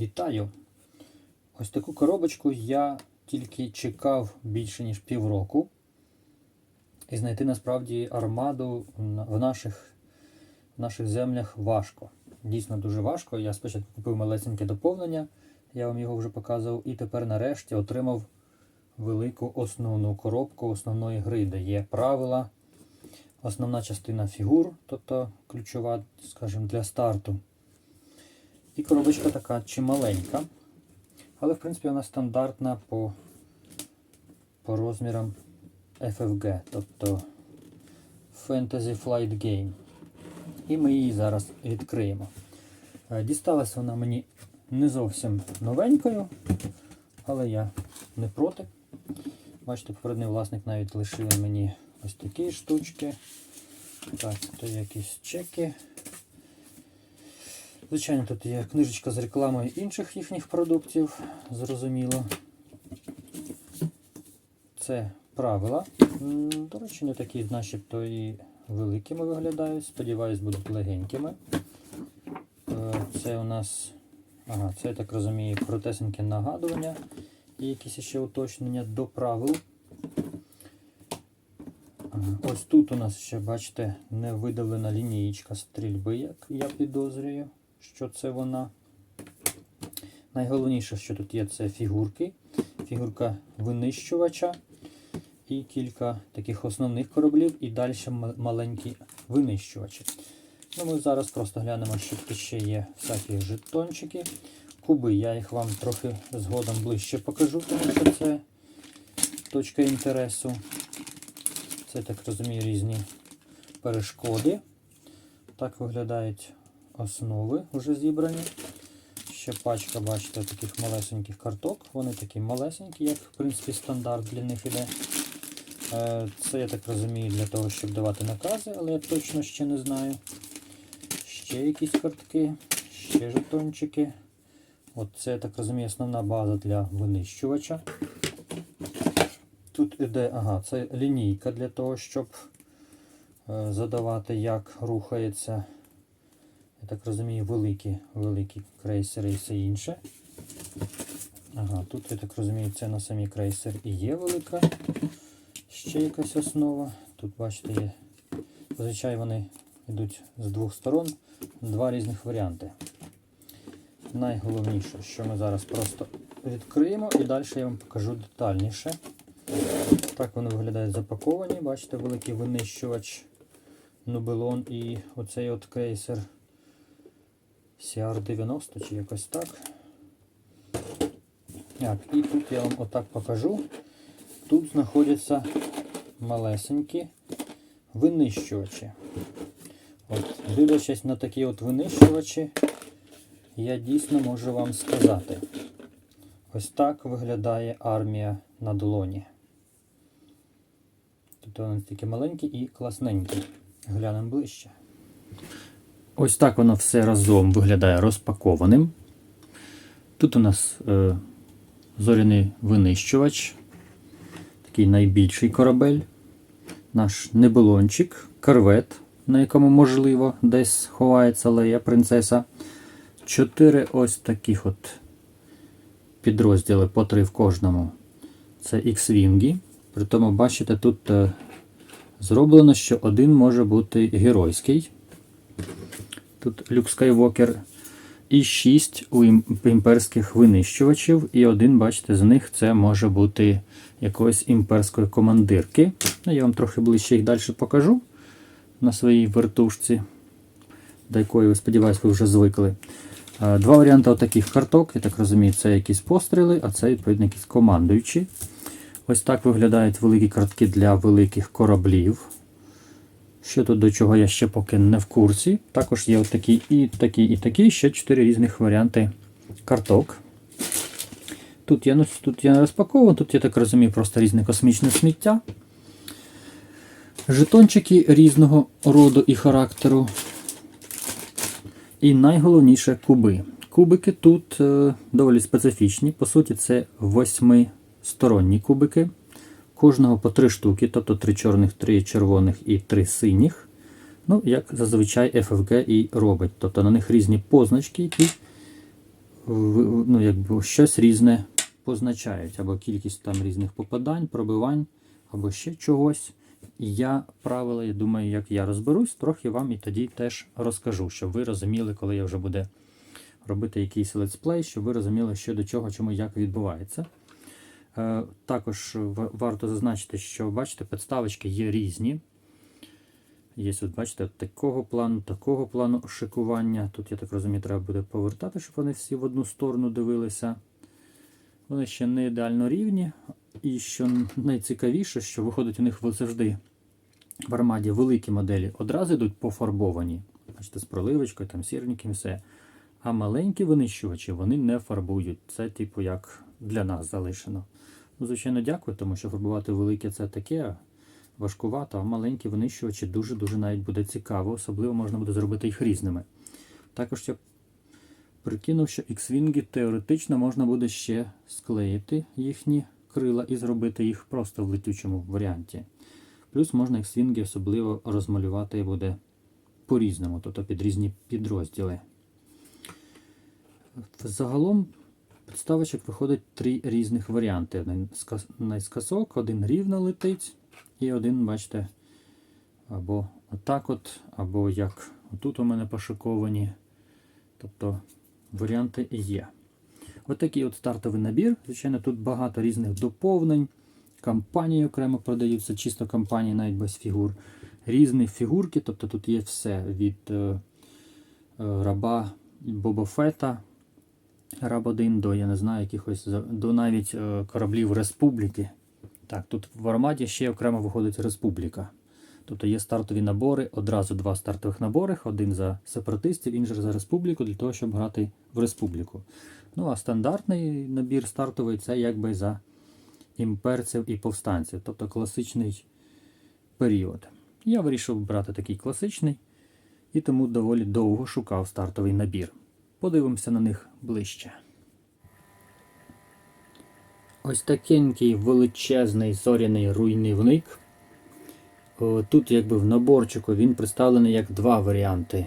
Вітаю! Ось таку коробочку я тільки чекав більше ніж півроку. І знайти насправді армаду в наших, в наших землях важко. Дійсно дуже важко. Я спочатку купив малесеньке доповнення, я вам його вже показував, і тепер нарешті отримав велику основну коробку основної гри, де є правила, основна частина фігур, тобто ключова, скажімо, для старту. І коробочка така чималенька. Але, в принципі, вона стандартна по, по розмірам FFG, тобто Fantasy Flight Game. І ми її зараз відкриємо. Е, Дісталась вона мені не зовсім новенькою, але я не проти. Бачите, попередній власник навіть лишив мені ось такі штучки. Так, то якісь чеки. Звичайно, тут є книжечка з рекламою інших їхніх продуктів, зрозуміло. Це правила. До речі, не такі, начебто і великими виглядають. Сподіваюсь, будуть легенькими. Е, Це у нас, ага, це я так розумію, коротесеньке нагадування і якісь ще уточнення до правил. Ось тут у нас ще, бачите, не видавлена лінієчка стрільби, як я підозрюю, що це вона. Найголовніше, що тут є, це фігурки. Фігурка винищувача і кілька таких основних кораблів, і далі маленькі винищувачі. Ну, ми зараз просто глянемо, що тут ще є всякі жетончики. Куби, я їх вам трохи згодом ближче покажу, тому що це точка інтересу. Це, так розумію, різні перешкоди. Так виглядають основи вже зібрані. Ще пачка, бачите, таких малесеньких карток. Вони такі малесенькі, як в принципі стандарт для них іде. Е, Це, я так розумію, для того, щоб давати накази, але я точно ще не знаю. Ще якісь картки, ще жетончики. От це, я так розумію, основна база для винищувача. Тут іде, ага, це лінійка для того, щоб е, задавати, як рухається, так розумію, великі, великі крейсери і все інше. Ага, тут, я так розумію, це на самі крейсер і є велика. Ще якась основа. Тут, бачите, є. Зазвичай вони йдуть з двох сторон, два різних варіанти. Найголовніше, що ми зараз просто відкриємо і далі я вам покажу детальніше. Так вони виглядають запаковані. Бачите, великий винищувач Нубелон і оцей от крейсер CR90 чи якось так. Так, і тут я вам отак покажу. Тут знаходяться малесенькі винищувачі. От, дивлячись на такі от винищувачі, я дійсно можу вам сказати. Ось так виглядає армія на долоні. Тобто вони такі маленькі і класненькі. Глянемо ближче. Ось так воно все разом виглядає розпакованим. Тут у нас е, зоряний винищувач, такий найбільший корабель, наш небелончик, корвет, на якому можливо десь ховається Лея принцеса. Чотири ось таких от підрозділи по три в кожному. Це X-Wing. Притому, бачите, тут е, зроблено, що один може бути геройський. Тут Люк Скайвокер. І 6 у імперських винищувачів. І один, бачите, з них це може бути якоїсь імперської командирки. Ну, Я вам трохи ближче їх далі покажу на своїй вертушці, до якої, сподіваюсь, ви вже звикли. Е, Два варіанти таких карток. Я так розумію, це якісь постріли, а це, відповідно, якісь командуючі. Ось так виглядають великі картки для великих кораблів. Що тут до чого я ще поки не в курсі. Також є такі і такі, і такі, ще чотири різних варіанти карток. Тут я, тут я не розпаковував, тут я так розумію, просто різне космічне сміття. Жетончики різного роду і характеру. І найголовніше куби. Кубики тут е, доволі специфічні. По суті, це восьмисторонні кубики. Кожного по три штуки, тобто три чорних, три червоних і три синіх. Ну, як зазвичай FFG і робить. Тобто на них різні позначки, які ну, якби щось різне позначають, або кількість там різних попадань, пробивань, або ще чогось. І я правила, я думаю, як я розберусь, трохи вам і тоді теж розкажу, щоб ви розуміли, коли я вже буде робити якийсь летсплей, щоб ви розуміли, що до чого, чому як відбувається. Е, також варто зазначити, що бачите, підставочки є різні. Є, от, бачите, такого плану, такого плану шикування. Тут, я так розумію, треба буде повертати, щоб вони всі в одну сторону дивилися. Вони ще не ідеально рівні. І що найцікавіше, що виходить у них завжди в армаді великі моделі одразу йдуть пофарбовані. Бачите, з проливочкою, там сірником, все. А маленькі винищувачі вони не фарбують. Це, типу, як для нас залишено. Ну, звичайно, дякую, тому що фарбувати велике це таке важкувато, а маленькі винищувачі дуже-дуже навіть буде цікаво, особливо можна буде зробити їх різними. Також я прикинув, що X-Wing теоретично можна буде ще склеїти їхні крила і зробити їх просто в летючому варіанті. Плюс можна X-Wing особливо розмалювати буде по-різному, тобто під різні підрозділи. Загалом підставочок виходить три різних варіанти. Один найскосок, один рівно летить, і один, бачите, або отак от, або як тут у мене пошиковані. Тобто варіанти є. От от стартовий набір. Звичайно, тут багато різних доповнень. Кампанії окремо продаються, чисто кампанії навіть без фігур. Різні фігурки, тобто тут є все від е, е, раба Боба Фета, раб 1 до, я не знаю, якихось до навіть е, кораблів Республіки. Так, тут в армаді ще окремо виходить Республіка. Тобто є стартові набори, одразу два стартових набори, один за сепаратистів, інший за республіку, для того, щоб грати в республіку. Ну а стандартний набір стартовий це якби за імперців і повстанців, тобто класичний період. Я вирішив брати такий класичний і тому доволі довго шукав стартовий набір. Подивимося на них ближче. Ось такенький величезний зоряний руйнівник. Тут якби в наборчику він представлений як два варіанти.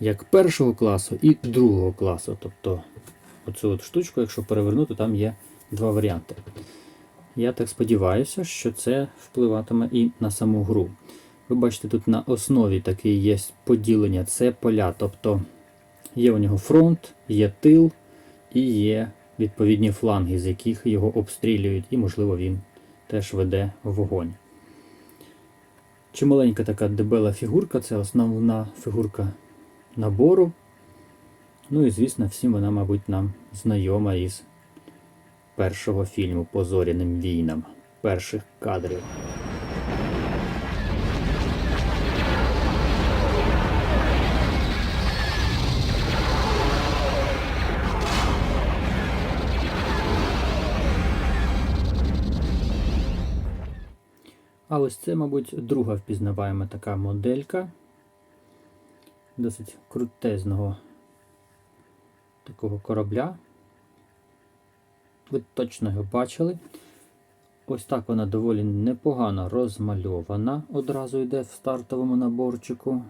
Як першого класу і другого класу. Тобто оцю от штучку, якщо перевернути, там є два варіанти. Я так сподіваюся, що це впливатиме і на саму гру. Ви бачите, тут на основі таке є поділення, це поля. Тобто є у нього фронт, є тил і є відповідні фланги, з яких його обстрілюють, і, можливо, він теж веде вогонь. Чималенька така дебела фігурка, це основна фігурка набору. Ну і, звісно, всім вона, мабуть, нам знайома із першого фільму по зоряним війнам, перших кадрів. А ось це, мабуть, друга впізнаваєма така моделька. Досить крутезного такого корабля. Ви точно його бачили. Ось так вона доволі непогано розмальована. Одразу йде в стартовому наборчику.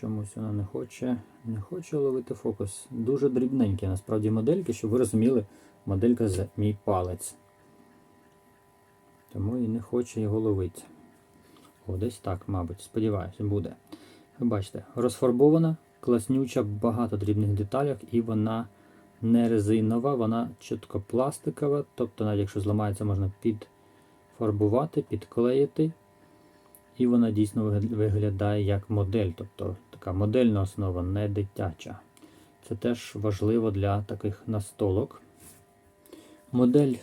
Чомусь вона не хоче, не хоче ловити фокус. Дуже дрібненькі насправді модельки, щоб ви розуміли, моделька за мій палець. Тому і не хоче його ловити. Десь так, мабуть, сподіваюся, буде. Бачите, розфарбована, класнюча, багато дрібних деталях, і вона не резинова, вона чітко пластикова. Тобто, навіть якщо зламається, можна підфарбувати, підклеїти. І вона дійсно виглядає як модель, тобто така модельна основа, не дитяча. Це теж важливо для таких настолок. Модель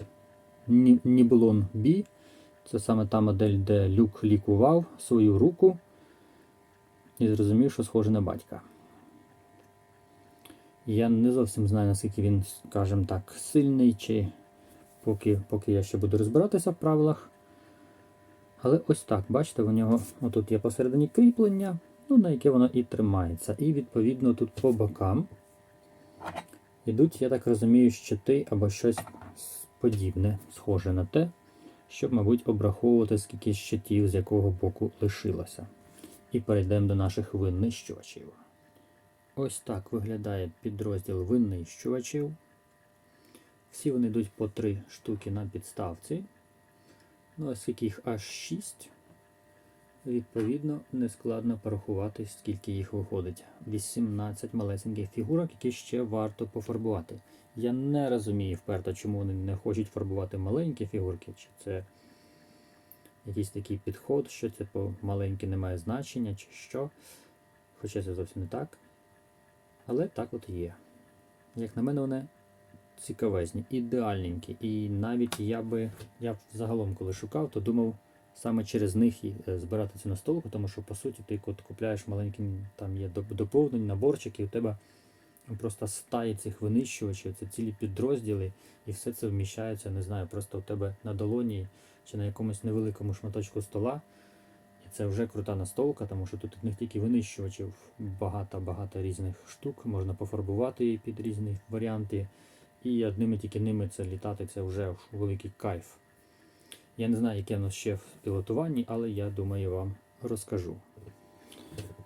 Nibelon B це саме та модель, де Люк лікував свою руку і зрозумів, що схоже на батька. Я не зовсім знаю, наскільки він, скажімо так, сильний, чи поки, поки я ще буду розбиратися в правилах. Але ось так, бачите, у нього отут є посередині кріплення, ну, на яке воно і тримається. І відповідно тут по бокам йдуть, я так розумію, щити або щось подібне, схоже на те, щоб, мабуть, обраховувати, скільки щитів з якого боку лишилося. І перейдемо до наших винищувачів. Ось так виглядає підрозділ винищувачів. Всі вони йдуть по 3 штуки на підставці. Ну, оскільки їх аж 6, відповідно, нескладно порахувати, скільки їх виходить. 18 малесеньких фігурок, які ще варто пофарбувати. Я не розумію вперто, чому вони не хочуть фарбувати маленькі фігурки, чи це якийсь такий підход, що типу маленькі не має значення, чи що. Хоча це зовсім не так. Але так от є. Як на мене, вони цікавезні, ідеальненькі. І навіть я би, я б загалом, коли шукав, то думав саме через них і е, збирати цю настолку, тому що по суті ти от купляєш маленьким, там є доп- доповнень, наборчики, і у тебе просто стаї цих винищувачів, це цілі підрозділи, і все це вміщається, не знаю, просто у тебе на долоні чи на якомусь невеликому шматочку стола. І це вже крута настолка, тому що тут не тільки винищувачів, багато-багато різних штук, можна пофарбувати під різні варіанти. І одними тільки ними це літати, це вже великий кайф. Я не знаю, яке в нас ще в пілотуванні, але я думаю, вам розкажу.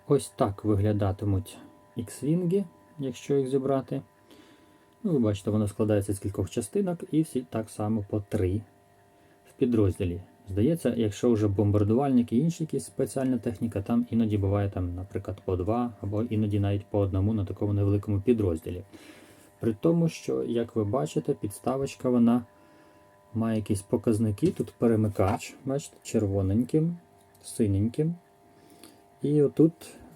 Ось так виглядатимуть X-Wing, якщо їх зібрати. Ну, ви бачите, воно складається з кількох частинок і всі так само по три в підрозділі. Здається, якщо вже бомбардувальники і інші якісь спеціальна техніка, там іноді буває, там, наприклад, по два, або іноді навіть по одному на такому невеликому підрозділі. При тому, що, як ви бачите, підставочка вона має якісь показники. Тут перемикач, бачите, червоненьким, синеньким. І отут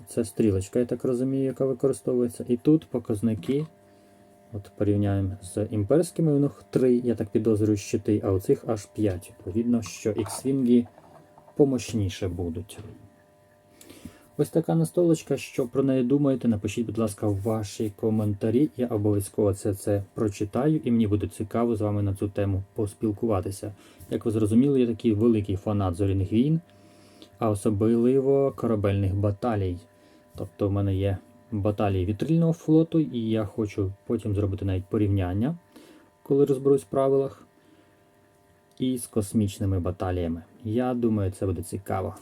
це стрілочка, я так розумію, яка використовується. І тут показники. От порівняємо з імперськими, у них 3, я так підозрюю, щити, а у цих аж 5. Відповідно, що X-Wing помощніше будуть. Ось така настолочка. Що про неї думаєте? Напишіть, будь ласка, ваші коментарі. Я обов'язково це, це прочитаю, і мені буде цікаво з вами на цю тему поспілкуватися. Як ви зрозуміли, я такий великий фанат зоряних війн, а особливо корабельних баталій. Тобто, в мене є баталії вітрильного флоту, і я хочу потім зробити навіть порівняння, коли розберусь в правилах, і з космічними баталіями. Я думаю, це буде цікаво.